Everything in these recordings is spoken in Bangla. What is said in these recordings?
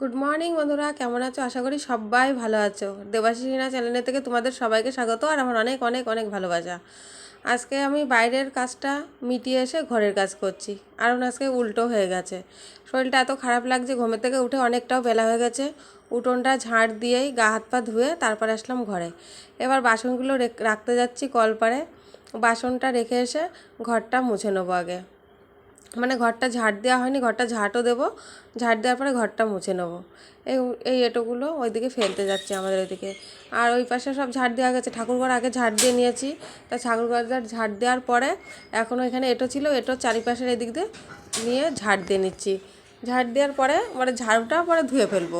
গুড মর্নিং বন্ধুরা। কেমন আছো? আশা করি সবাই ভালো আছো। দেবাশিসিনা চ্যানেলের থেকে তোমাদের সবাইকে স্বাগত, আর আমার অনেক অনেক অনেক ভালোবাসা। আজকে আমি বাইরের কাজটা মিটিয়ে এসে ঘরের কাজ করছি। কারণ আজকে উল্টো হয়ে গেছে। শরীরটা এত খারাপ লাগছে ঘুমের থেকে উঠে অনেকটাও বেলা হয়ে গেছে। উঠোনটা ঝাড় দিয়েই গা হাত পা ধুয়ে তারপরে আসলাম ঘরে। এবার বাসনগুলো রেখ- রাখতে যাচ্ছি কলপারে। বাসনটা রেখে এসে ঘরটা মুছে নেব আগে। মানে ঘরটা ঝাড় দেওয়া হয়নি, ঘরটা ঝাঁটও দেবো। ঝাড় দেওয়ার পরে ঘরটা মুছে নেব। এই এই এঁটোগুলো ওইদিকে ফেলতে যাচ্ছে আমাদের ওইদিকে আর ওই পাশে সব ঝাড় দেওয়া গেছে। ঠাকুরঘর আগে ঝাড় দিয়ে নিয়েছি। তা ঠাকুরঘর ঝাড় দেওয়ার পরে এখন ওইখানে এঁটো ছিল। এঁটো চারিপাশের এদিক দিয়ে নিয়ে ঝাড় দিয়ে নিচ্ছি। ঝাড় দেওয়ার পরে মানে ঝাড়ুটা পরে ধুয়ে ফেলব।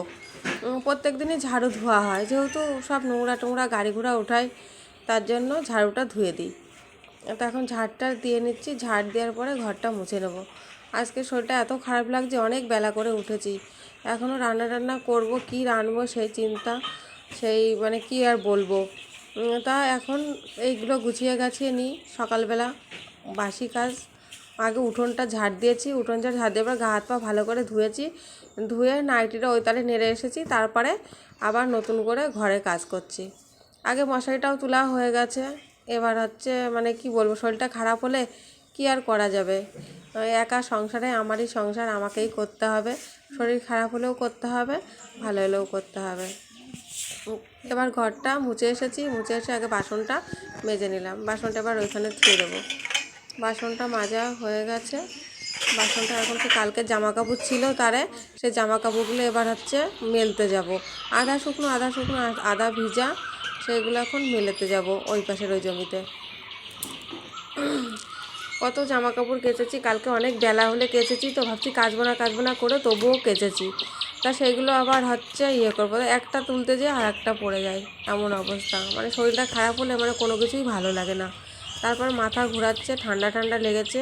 প্রত্যেক দিনই ঝাড়ু ধোয়া হয়। যেহেতু সব নোংরা টোংরা গাড়ি ঘোড়া ওঠায়, তার জন্য ঝাড়ুটা ধুয়ে দিই। তো এখন ঝাড়টা দিয়ে নিচ্ছি। ঝাড় দেওয়ার পরে ঘরটা মুছে নেব। আজকে শরীরটা এত খারাপ লাগছে, অনেক বেলা করে উঠেছি। এখনও রান্না টান্না করব, কি রান্নবো সেই চিন্তা, সেই মানে কি আর বলব? তা এখন এইগুলো গুছিয়ে গাছিয়ে নিই সকালবেলা। বাসি কাজ। আগে উঠোনটা ঝাড় দিয়েছি উঠোনটা ঝাড় দেওয়ার পর গা হাত পা ভালো করে ধুয়েছি। ধুয়ে নাইটিটা ওই তালে নেড়ে এসেছি, তারপরে আবার নতুন করে ঘরে কাজ করছি। আগে মশারিটাও তোলা হয়ে গেছে। এবার হচ্ছে মানে কি বলব, শরীরটা খারাপ হলে কি আর করা যাবে? একা সংসারে, আমারই সংসার, আমাকেই করতে হবে। শরীর খারাপ হলেও করতে হবে, ভালো হলেও করতে হবে। এবার ঘরটা মুছে এসেছি, মুছে এসে আগে বাসনটা মেজে নিলাম। বাসনটা এবার ওইখানে ধুয়ে দেবো। বাসনটা মাজা হয়ে গেছে। বাসনটা এখন তো কালকে জামা কাপড় ছিল তারে, সেই জামা কাপড়গুলো এবার হচ্ছে মেলতে যাব। আধা শুকনো আধা শুকনো আধা ভিজা। সেগুলো এখন মেলেতে যাব ওই পাশের ওই জমিতে। কত জামা কাপড় কেচেছি, কালকে অনেক বেলা হলে কেচেছি তো ভাবছি কাচবো না কাচবো না করে তবুও কেচেছি। তা সেইগুলো আবার হচ্ছে ইয়ে করব, একটা তুলতে যেয়ে আর একটা পড়ে যায়, এমন অবস্থা। মানে শরীরটা খারাপ হলে মানে কোনো কিছুই ভালো লাগে না। তারপর মাথা ঘোরাচ্ছে, ঠান্ডা ঠান্ডা লেগেছে,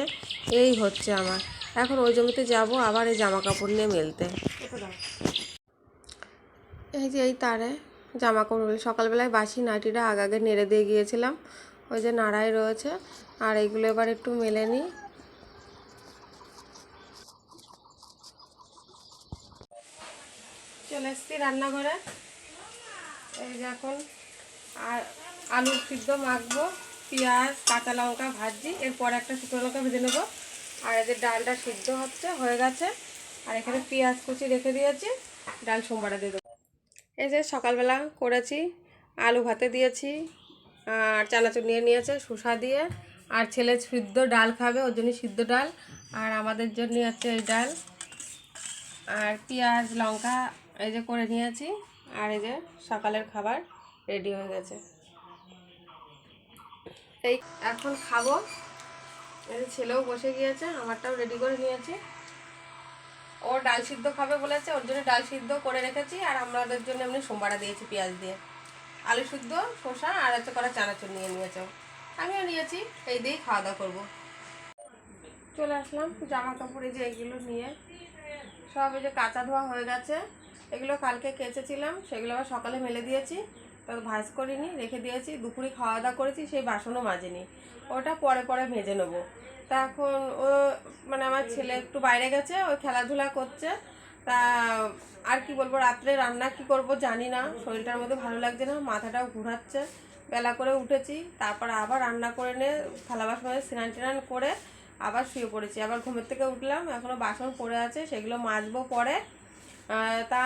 এই হচ্ছে আমার। এখন ওই জমিতে যাব আবার এই জামা কাপড় নিয়ে মেলতে। এই যে এই তারে। জামা কাপড় সকালবেলায় বাসি নাইটিটা আগে আগে নেড়ে দিয়ে গিয়েছিলাম। ওই যে নাড়াই রয়েছে। আর এইগুলো এবার একটু মেলে নিই। চলে এসছি রান্নাঘরে। এই যে এখন আর আলু সিদ্ধ মাখবো, পেঁয়াজ, কাঁচা লঙ্কা ভাজি, এরপর একটা শুকনো লঙ্কা ভেজে নেব। আর এদের ডালটা সিদ্ধ হচ্ছে, হয়ে গেছে। আর এখানে পেঁয়াজ কুচি রেখে দিয়েছি। ডাল সোমবারে দিয়ে দেবো। এই যে সকালবেলা করেছি, আলু ভাতে দিয়েছি, আর চানাচুর নিয়ে নিয়েছে, শসা দিয়ে, আর ছেলে সিদ্ধ ডাল খাবে, ওর জন্য সিদ্ধ ডাল, আর আমাদের জন্য আছে এই ডাল, আর পেঁয়াজ, লঙ্কা, এই যে করে নিয়েছি, আর এই যে সকালের খাবার রেডি হয়ে গেছে। এই এখন খাব। এই ছেলেও বসে গিয়েছে, আমারটাও রেডি করে নিয়েছি। ও ডাল সিদ্ধ খাবে বলেছে, ওর জন্য ডাল সিদ্ধ করে রেখেছি, আর আমাদের জন্য এমনি সোমবারা দিয়েছি পেঁয়াজ দিয়ে। আলু সিদ্ধ, শসা, আর হচ্ছে করা চানাচুর নিয়ে নিয়েছে আমিও নিয়েছি, এই দিয়েই খাওয়া দাওয়া করব। চলে আসলাম জামা কাপড় যে এইগুলো নিয়ে। সব এই যে কাঁচা ধোয়া হয়ে গেছে, এগুলো কালকে কেচেছিলাম, সেগুলো আবার সকালে মেলে দিয়েছি। তো ভাজ করিনি, রেখে দিয়েছি, দুপুরে খাওয়া দাওয়া করেছি, সেই বাসনও মাজিনি। ওটা পরে পরে ভেজে নেব। তা এখন ও মানে আমার ছেলে একটু বাইরে গেছে, ও খেলাধুলা করছে। তা আর কি বলব, রাত্রে রান্না কি করব জানি না। শরীরটার মধ্যে ভালো লাগছে না, মাথাটাও ঘোরাচ্ছে। বেলা করে উঠেছি, তারপর আবার রান্না করে নিয়ে থালা বাসন স্নান টান করে আবার শুয়ে পড়েছি। আবার ঘুমের থেকে উঠলাম এখনও বাসন পড়ে আছে, সেগুলো মাজবো পরে। তা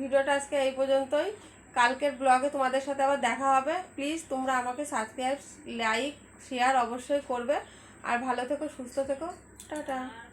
ভিডিওটা আজকে এই পর্যন্তই। কালকের ব্লগে তোমাদের সাথে আবার দেখা হবে। প্লিজ তোমরা আমাকে সাবস্ক্রাইব লাইক শেয়ার অবশ্যই করবে। আর ভালো থেকো, সুস্থ থেকো। টাটা।